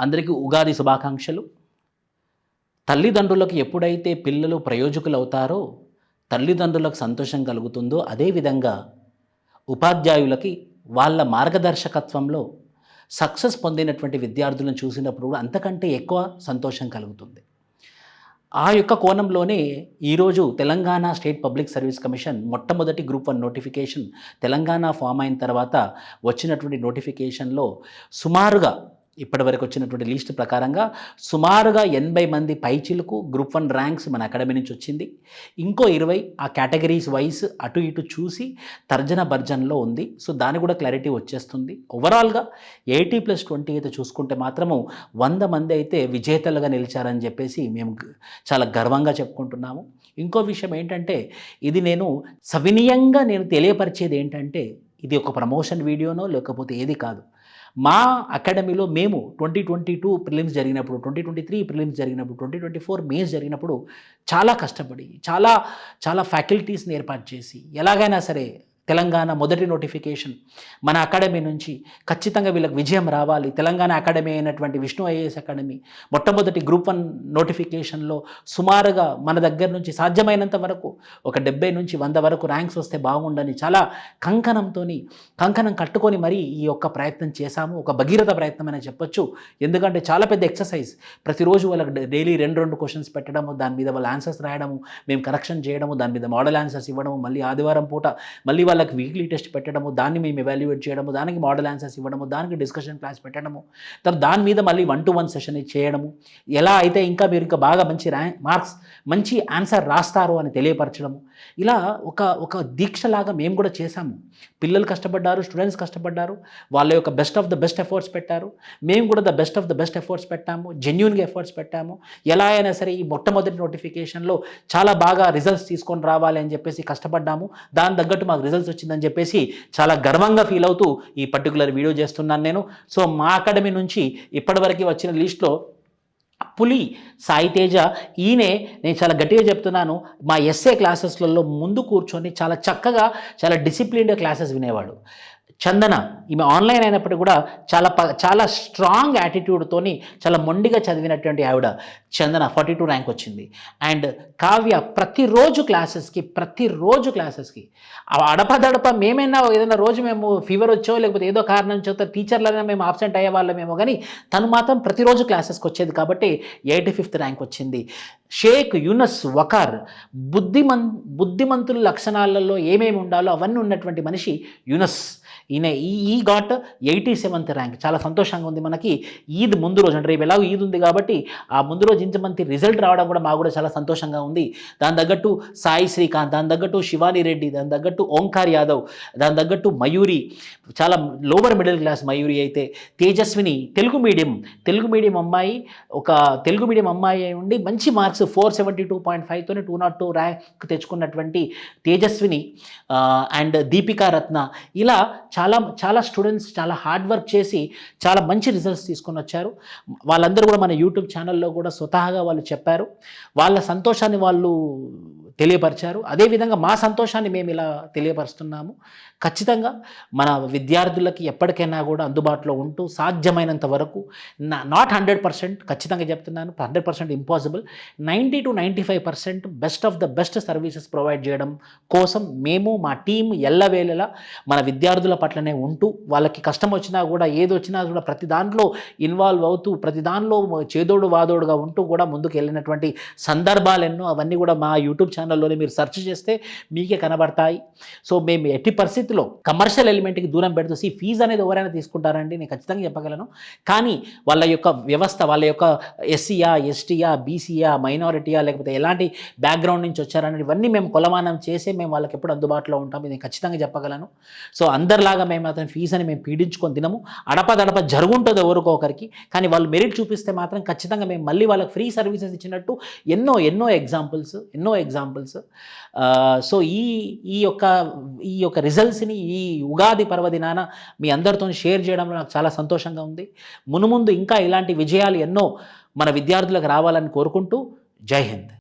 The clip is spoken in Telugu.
అందరికీ ఉగాది శుభాకాంక్షలు. తల్లిదండ్రులకు ఎప్పుడైతే పిల్లలు ప్రయోజకులు అవుతారో తల్లిదండ్రులకు సంతోషం కలుగుతుందో అదేవిధంగా ఉపాధ్యాయులకి వాళ్ళ మార్గదర్శకత్వంలో సక్సెస్ పొందినటువంటి విద్యార్థులను చూసినప్పుడు కూడా అంతకంటే ఎక్కువ సంతోషం కలుగుతుంది. ఆ యొక్క కోణంలోనే ఈరోజు Telangana state public service commission మొట్టమొదటి group one notification Telangana form అయిన తర్వాత వచ్చినటువంటి నోటిఫికేషన్లో సుమారుగా ఇప్పటివరకు వచ్చినటువంటి లిస్ట్ ప్రకారంగా సుమారుగా ఎనభై మంది పైచిలకు గ్రూప్ వన్ ర్యాంక్స్ మన అకాడమీ నుంచి వచ్చింది. ఇంకో ఇరవై ఆ కేటగిరీస్ వైస్ అటు ఇటు చూసి తర్జన భర్జనలో ఉంది. సో దాని కూడా క్లారిటీ వచ్చేస్తుంది. ఓవరాల్గా ఎయిటీ ప్లస్ ట్వంటీ అయితే చూసుకుంటే మాత్రము వంద మంది అయితే విజేతలుగా నిలిచారని చెప్పేసి మేము చాలా గర్వంగా చెప్పుకుంటున్నాము. ఇంకో విషయం ఏంటంటే ఇది నేను సవినీయంగా నేను తెలియపరిచేది ఏంటంటే ఇది ఒక ప్రమోషన్ వీడియోనో లేకపోతే ఏది కాదు. మా అకాడమీలో మేము ట్వంటీ ట్వంటీ టూ ప్రిలిమ్స్ జరిగినప్పుడు ట్వంటీ ట్వంటీ త్రీ ప్రిలిమ్స్ జరిగినప్పుడు ట్వంటీ ట్వంటీ ఫోర్ మేస్ జరిగినప్పుడు చాలా కష్టపడి చాలా చాలా ఫ్యాకల్టీస్ని ఏర్పాటు చేసి ఎలాగైనా సరే తెలంగాణ మొదటి నోటిఫికేషన్. మన అకాడమీ నుంచి ఖచ్చితంగా వీళ్ళకి విజయం రావాలి. తెలంగాణ అకాడమీ అయినటువంటి విష్ణు ఐఏఎస్ అకాడమీ మొట్టమొదటి గ్రూప్ వన్ నోటిఫికేషన్లో సుమారుగా మన దగ్గర నుంచి సాధ్యమైనంత వరకు ఒక డెబ్బై నుంచి వంద వరకు ర్యాంక్స్ వస్తే బాగుండని చాలా కంకణంతో కంకణం కట్టుకొని మరీ ఈ యొక్క ప్రయత్నం చేశాము. ఒక భగీరథ ప్రయత్నం అని చెప్పొచ్చు. ఎందుకంటే చాలా పెద్ద ఎక్సర్సైజ్. ప్రతిరోజు వాళ్ళకి డైలీ రెండు రెండు క్వశ్చన్స్ పెట్టడము దాని మీద వాళ్ళ ఆన్సర్స్ రాయడము మేము కరెక్షన్ చేయడము దాని మీద మోడల్ ఆన్సర్స్ ఇవ్వడము మళ్ళీ ఆదివారం పూట మళ్ళీ వాళ్ళకి వీక్లీ టెస్ట్ పెట్టడము దాన్ని మేము ఎవాల్యుయేట్ చేయడము దానికి మోడల్ ఆన్సర్స్ ఇవ్వడము దానికి డిస్కషన్ క్లాస్ పెట్టడము తర్వాత దాని మీద మళ్ళీ వన్ టు వన్ సెషన్ చేయడము. ఎలా అయితే ఇంకా మీరు ఇంకా బాగా మంచి ర్యాంక్ మార్క్స్ మంచి ఆన్సర్ రాస్తారు అని తెలియపరచడము. ఇలా ఒక ఒక దీక్షలాగా మేము కూడా చేశాము. పిల్లలు కష్టపడ్డారు స్టూడెంట్స్ కష్టపడ్డారు వాళ్ళ యొక్క best of the best efforts పెట్టారు. మేము కూడా the best of the best efforts పెట్టాము జెన్యున్గా ఎఫర్ట్స్ పెట్టాము. ఎలా అయినా సరే ఈ మొట్టమొదటి నోటిఫికేషన్లో చాలా బాగా రిజల్ట్స్ తీసుకొని రావాలి అని చెప్పేసి కష్టపడ్డాము. దాని తగ్గట్టు మాకు రిజల్ట్స్ వచ్చిందని చెప్పేసి చాలా గర్వంగా ఫీల్ అవుతూ ఈ పర్టికులర్ వీడియో చేస్తున్నాను నేను. సో మా అకాడమీ నుంచి ఇప్పటివరకు వచ్చిన లిస్ట్లో పులి సాయి తేజ ఈయనే నేను చాలా గట్టిగా చెప్తున్నాను మా ఎస్ఏ క్లాసెస్లలో ముందు కూర్చొని చాలా చక్కగా చాలా డిసిప్లిన్డ్ క్లాసెస్ వినేవాడు. చందన. ఈమె ఆన్లైన్ అయినప్పటికీ కూడా చాలా ప చాలా స్ట్రాంగ్ యాటిట్యూడ్తోని చాలా మొండిగా చదివినటువంటి ఆవిడ చందన ఫార్టీ టూ ర్యాంక్ వచ్చింది. అండ్ కావ్య ప్రతిరోజు క్లాసెస్కి ప్రతిరోజు క్లాసెస్కి అడపదడప మేమైనా ఏదైనా రోజు మేము ఫీవర్ వచ్చో లేకపోతే ఏదో కారణం చేత టీచర్లైనా మేము ఆబ్సెంట్ అయ్యే వాళ్ళమేమో కానీ తను మాత్రం ప్రతిరోజు క్లాసెస్కి వచ్చేది కాబట్టి ఎయిటీ ఫిఫ్త్ ర్యాంక్ వచ్చింది. షేక్ యునస్ వకార్ బుద్ధిమన్ బుద్ధిమంతుల లక్షణాలలో ఏమేమి ఉండాలో అవన్నీ ఉన్నటువంటి మనిషి యునస్. ఈయన ఈ ఈ ఘాట్ ఎయిటీ సెవెంత్ ర్యాంక్. చాలా సంతోషంగా ఉంది మనకి. ఈద్ ముందు రోజు అంటే రేపు ఎలాగో ఈద్ ఉంది కాబట్టి ఆ ముందు రోజు ఇంతమంది రిజల్ట్ రావడం కూడా మాకు కూడా చాలా సంతోషంగా ఉంది. దాని తగ్గట్టు సాయి శ్రీకాంత్ దాని తగ్గట్టు శివాని రెడ్డి దాని తగ్గట్టు ఓంకార్ యాదవ్ దాని తగ్గట్టు మయూరి చాలా లోవర్ మిడిల్ క్లాస్ మయూరి అయితే తేజస్విని తెలుగు మీడియం తెలుగు మీడియం అమ్మాయి ఒక తెలుగు మీడియం అమ్మాయి అయి ఉండి మంచి marks four seventy two point ఫైవ్తోనే two not two rank తెచ్చుకున్నటువంటి తేజస్విని అండ్ దీపికా రత్న. ఇలా చాలా చాలా స్టూడెంట్స్ చాలా హార్డ్ వర్క్ చేసి చాలా మంచి రిజల్ట్స్ తీసుకొని వచ్చారు. వాళ్ళందరూ కూడా మన యూట్యూబ్ ఛానల్లో కూడా స్వతహాగా వాళ్ళు చెప్పారు. వాళ్ళ సంతోషాన్ని వాళ్ళు తెలియపరిచారు. అదేవిధంగా మా సంతోషాన్ని మేము ఇలా తెలియపరుస్తున్నాము. ఖచ్చితంగా మన విద్యార్థులకి ఎప్పటికైనా కూడా అందుబాటులో ఉంటూ సాధ్యమైనంత వరకు నాట్ హండ్రెడ్ పర్సెంట్ ఖచ్చితంగా చెప్తున్నాను. Hundred percent impossible ninety two ninety five percent best of the best services provide చేయడం కోసం మేము మా టీం ఎల్లవేళలా మన విద్యార్థుల పట్లనే ఉంటూ వాళ్ళకి కష్టం వచ్చినా కూడా ఏది వచ్చినా కూడా ప్రతి దాంట్లో ఇన్వాల్వ్ అవుతూ ప్రతి దానిలో చేదోడు వాదోడుగా ఉంటూ కూడా ముందుకు వెళ్ళినటువంటి సందర్భాలు ఎన్నో అవన్నీ కూడా మా యూట్యూబ్ ఛానల్లోనే మీరు సెర్చ్ చేస్తే మీకే కనబడతాయి. సో మేము ఎట్టి పరిస్థితిలో కమర్షియల్ ఎలిమెంట్కి దూరం పెడుతూ ఈ ఫీజు అనేది ఎవరైనా తీసుకుంటారండి నేను ఖచ్చితంగా చెప్పగలను. కానీ వాళ్ళ యొక్క వ్యవస్థ వాళ్ళ యొక్క ఎస్సీయా ఎస్టీయా బీసీయా మైనారిటీయా లేకపోతే ఎలాంటి బ్యాక్గ్రౌండ్ నుంచి వచ్చారనేది ఇవన్నీ మేము కొలమానం చేసే మేము వాళ్ళకి ఎప్పుడు అందుబాటులో ఉంటాం ఇది ఖచ్చితంగా చెప్పగలను. సో అందరిలాగా మేము అతని ఫీజుని మేము పీడించుకొని తినము. అడపదడప జరుగుంటుంది ఎవరికో ఒకరికి కానీ వాళ్ళు మెరిట్ చూపిస్తే మాత్రం ఖచ్చితంగా మేము మళ్ళీ వాళ్ళకి ఫ్రీ సర్వీసెస్ ఇచ్చినట్టు ఎన్నో ఎన్నో ఎగ్జాంపుల్స్ ఎన్నో ఎగ్జాంపుల్స్ ఎగ్జాంపుల్స్ సో uh, ఈ ఈ యొక్క ఈ యొక్క రిజల్ట్స్ని ఈ ఉగాది పర్వదినాన మీ అందరితో షేర్ చేయడంలో నాకు చాలా సంతోషంగా ఉంది. మునుముందు ఇంకా ఇలాంటి విజయాలు ఎన్నో మన విద్యార్థులకు రావాలని కోరుకుంటూ జై హింద్.